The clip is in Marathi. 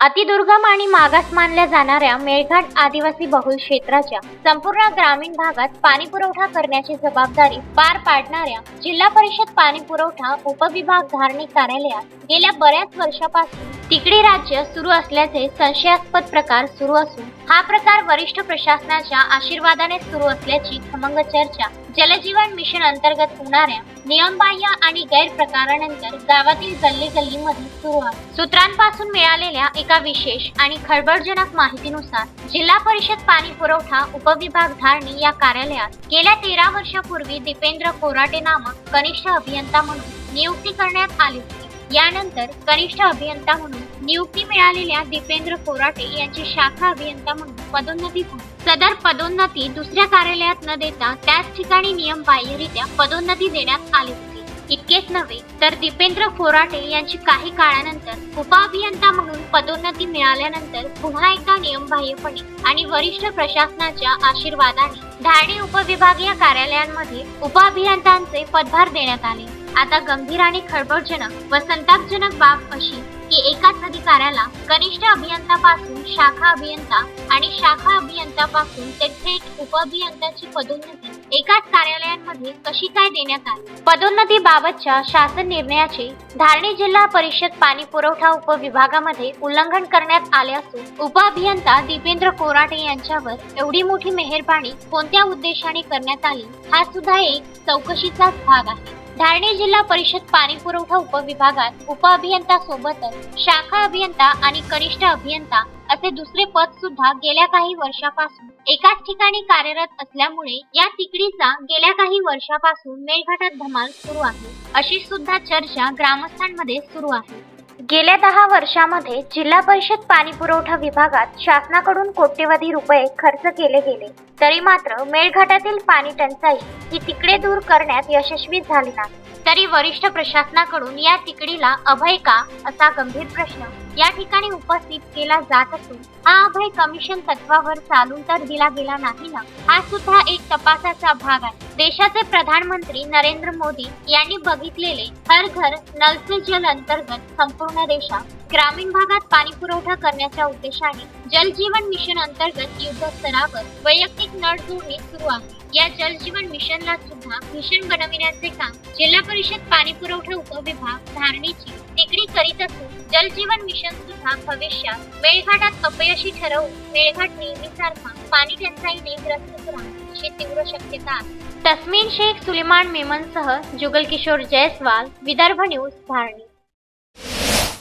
अतिदुर्गम आणि मागास मानल्या जाणाऱ्या मेळघाट आदिवासी बहुल क्षेत्राच्या संपूर्ण ग्रामीण भागात पाणी पुरवठा करण्याची जबाबदारी पार पाडणाऱ्या जिल्हा परिषद पाणी पुरवठा उपविभाग धारणी कार्यालयात गेल्या बऱ्याच वर्षापासून तिकडी राज्य सुरू असल्याचे संशयास्पद प्रकार सुरू असून हा प्रकार वरिष्ठ प्रशासनाच्या आशीर्वादाने सुरू असल्याची खमंग चर्चा जलजीवन मिशन अंतर्गत होणाऱ्या नियमबाह्य आणि गैरप्रकारानंतर गावातील गल्ली गल्लीमध्ये सुरू आहे. सूत्रांपासून मिळालेल्या एका विशेष आणि खळबळजनक माहितीनुसार जिल्हा परिषद पाणी पुरवठा उपविभाग धारणी या कार्यालयात गेल्या तेरा वर्षापूर्वी दीपेंद्र कोराटे नामक कनिष्ठ अभियंता म्हणून नियुक्ती करण्यात आली होती. यानंतर कनिष्ठ अभियंता म्हणून नियुक्ती मिळालेल्या दीपेंद्र कोराटे यांची शाखा अभियंता म्हणून पदोन्नती सदर पदोन्नती दुसऱ्या कार्यालयात न देता त्याच ठिकाणी नियम बाह्यरित्या पदोन्नती देण्यात आली होती. इतकेच नव्हे तर दीपेंद्र कोराटे यांची काही काळानंतर उपअभियंता म्हणून पदोन्नती मिळाल्यानंतर पुन्हा एकदा नियमबाह्यपणे आणि वरिष्ठ प्रशासनाच्या आशीर्वादाने धारणी उपविभागीय कार्यालयांमध्ये उपअभियंत्यांचे पदभार देण्यात आले. आता गंभीर आणि खळबळजनक व संतापजनक बाब अशी की एकाच अधिकाऱ्याला कनिष्ठ अभियंतापासून शाखा अभियंता आणि शाखा अभियंतापासून ते थेट उपअभियंताची पदोन्नती एकाच कार्यालयांमध्ये कशी काय देण्यात आली? पदोन्नती बाबतच्या शासन निर्णयाचे धारणी जिल्हा परिषद पाणी पुरवठा उपविभागामध्ये उल्लंघन करण्यात आले असून उपअभियंता दीपेंद्र कोराटे यांच्यावर एवढी मोठी मेहरबानी कोणत्या उद्देशाने करण्यात आली? हा सुद्धा एक चौकशीचाच भाग आहे. धारणी जिल्हा परिषद पाणी पुरवठा उपविभागात उपअभियंता सोबतच शाखा अभियंता आणि कनिष्ठ अभियंता असे दुसरे पद सुद्धा गेल्या काही वर्षापासून एकाच ठिकाणी कार्यरत असल्यामुळे या तिकडीचा गेल्या काही वर्षापासून मेळघाटात धमाल सुरू आहे. अशी सुद्धा चर्चा ग्रामस्थांमध्ये सुरू आहे. गेल्या दहा वर्षामध्ये जिल्हा परिषद पाणी पुरवठा विभागात शासनाकडून कोट्यवधी रुपये खर्च केले गेले. तरी मात्र मेळघाटातील पाणी टंचाई ही तिकडे दूर करण्यात यशस्वी झाली नाही. तरी वरिष्ठ प्रशासनाकडून या तिकडीला अभय का असा गंभीर प्रश्न या ठिकाणी उपस्थित केला जात असून हा अभय कमिशन तत्वावर चालून तर दिला गेला नाही ना? हा सुद्धा एक तपासाचा भाग आहे. देशाचे प्रधानमंत्री नरेंद्र मोदी यांनी बघितलेले हर घर नल से जल अंतर्गत संपूर्ण देशात ग्रामीण भागात पाणी पुरवठा करण्याच्या उद्देशाने जल जीवन मिशन अंतर्गत युद्ध स्तरावर वैयक्तिक नळ जोडणी सुरू आहे. या जल जीवन मिशनला सुद्धा मिशन बनविण्याचे काम जिल्हा परिषद पाणी पुरवठा उपविभाग धारणीची तिकडी करीत असून जल जीवन मिशन सुद्धा भविष्यात मेळघाटात अपयशी ठरवून मेळघाट नेहमीसारखा पाणी टंचाईने ग्रस्त राहण्याची अशी तीव्र शक्यता आहे. तस्मीन शेख सुलेमान मेमनसह जुगल किशोर जयस्वाल विदर्भ न्यूज धारणी.